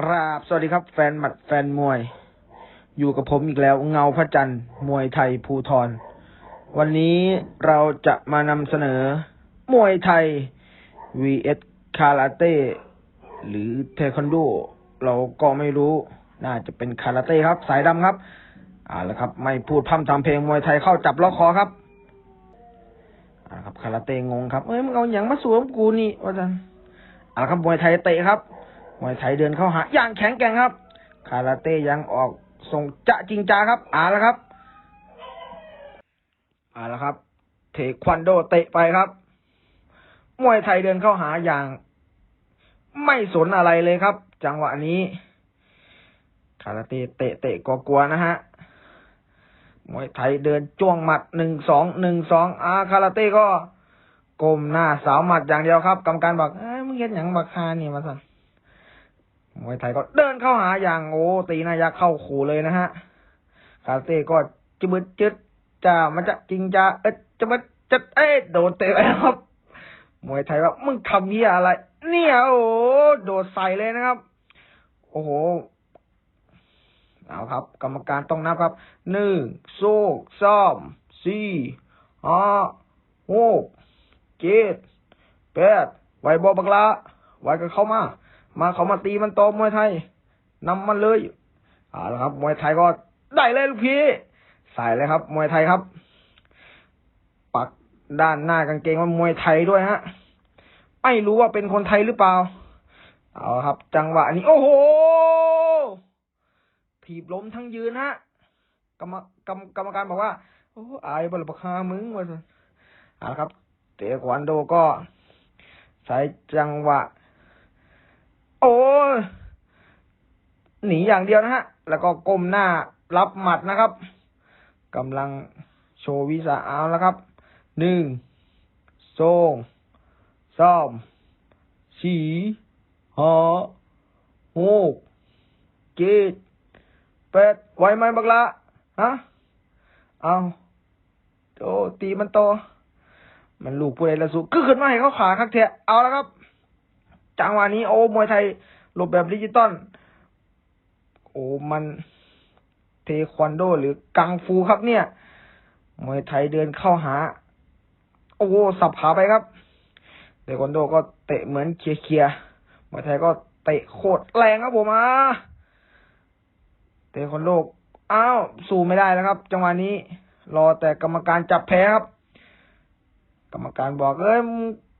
กราบ สวัสดีครับ แฟนหมัดแฟนมวย อยู่กับผมอีกแล้ว เงาพระจันทร์มวยไทยภูทร วันนี้เราจะมานำเสนอ มวยไทย vs คาราเต้ หรือเทควันโด เราก็ไม่รู้ น่าจะเป็นคาราเต้ครับ สายดำครับเอาล้วครับ ไม่พูดพร่ำทำเพลงมวยไทยเข้าจับล็อกคอครับเอ่าครับ คาราเต้งงครับ เอ้ยมึงเอาอย่างมาสวมกูนี่ว่าจันเอ่าครับมวยไทยเตะครับ มวยไทยเดินเข้าหาอย่างแข็งแกร่งครับ คาราเต้ยังออกส่งจะจริงจาครับเอาละครับเอาละครับ เทควันโดเตะไปครับ มวยไทยเดินเข้าหาอย่าง ไม่สนอะไรเลยครับ จังหวะนี้ คาราเต้เตะเตะกลัวๆนะฮะมวยไทยเดินจ้วงหมัดหนึ่งสองหนึ่งสองอาคาราเต้ก็ก้มหน้าสาวหมัดอย่างเดียวครับกรรมการบอกเอ้ยมึงเห็นอย่างบักคานี่มาสั่น มวยไทยก็เดินเข้าหาอย่างโอ้ตีนายักเข้าขู่เลยนะฮะคาราเต้ก็จะบึดจึดจะมันจะจริงจะเอ๊ะจะมันจะเอ๊ะโดนเตะไปครับ มวยไทยว่ามึงทำเหี้ยอะไร เนี่ยโอ้โดดใส่เลยนะครับ โอ้โหเอาครับ กรรมการต้องนับครับหนึ่งโซ่ซ้อมสี่ห้าหกเจ็ดแปดไหวบอบักละไหวกันเข้ามา มาเขามาตีมันโตมวยไทยนำมันเลยเอาละครับ มวยไทยก็ได้เลยลูกพี่ใส่เลยครับ มวยไทยครับ ปักด้านหน้ากางเกงว่ามวยไทยด้วยฮะไม่รู้ว่าเป็นคนไทยหรือเปล่า เอาครับ จังหวะนี้ โอ้โหถีบล้มทั้งยืนฮะกรรมกรรมกรรมการบอกว่า โอ้อายบลบักฮามึงว่าเอาละครับ เตะควันโดก็ใช้จังหวะ โอ้ย หนีอย่างเดียวนะฮะ แล้วก็ก้มหน้ารับหมัดนะครับกำลังโชว์วิสาเอาแล้วครับหนึ่งสองสามสี่ห้าหกเจ็ดแปดไหวไหมบักละฮะเอาโอ้ตีมันโตมันลูกผู้ใดละสุคือขึ้นมาให้เขาขาคักเทะเอาแล้วครับ จังหวะนี้โอ้มวยไทยหลบแบบดิจิตอล โอ้มันเทควันโด หรือกังฟูครับเนี่ยมวยไทยเดินเข้าหา โอ้สับขาไปครับเทควันโดก็เตะเหมือนเคลียร์มวยไทยก็เตะโคตรแรงครับผมอะเทควันโดอ้าว สู้ไม่ได้แล้วครับ จังหวะนี้ รอแต่กรรมการจับแพ้ครับ กรรมการบอกเอ้ย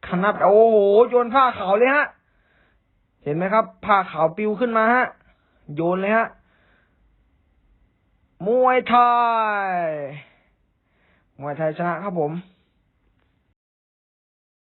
ขนาดโอ้โห โยนผ้าขาวเลยฮะ เห็นไหมครับ ผ้าขาวปิวขึ้นมาฮะ โยนเลยฮะ มวยไทย มวยไทยชนะครับผม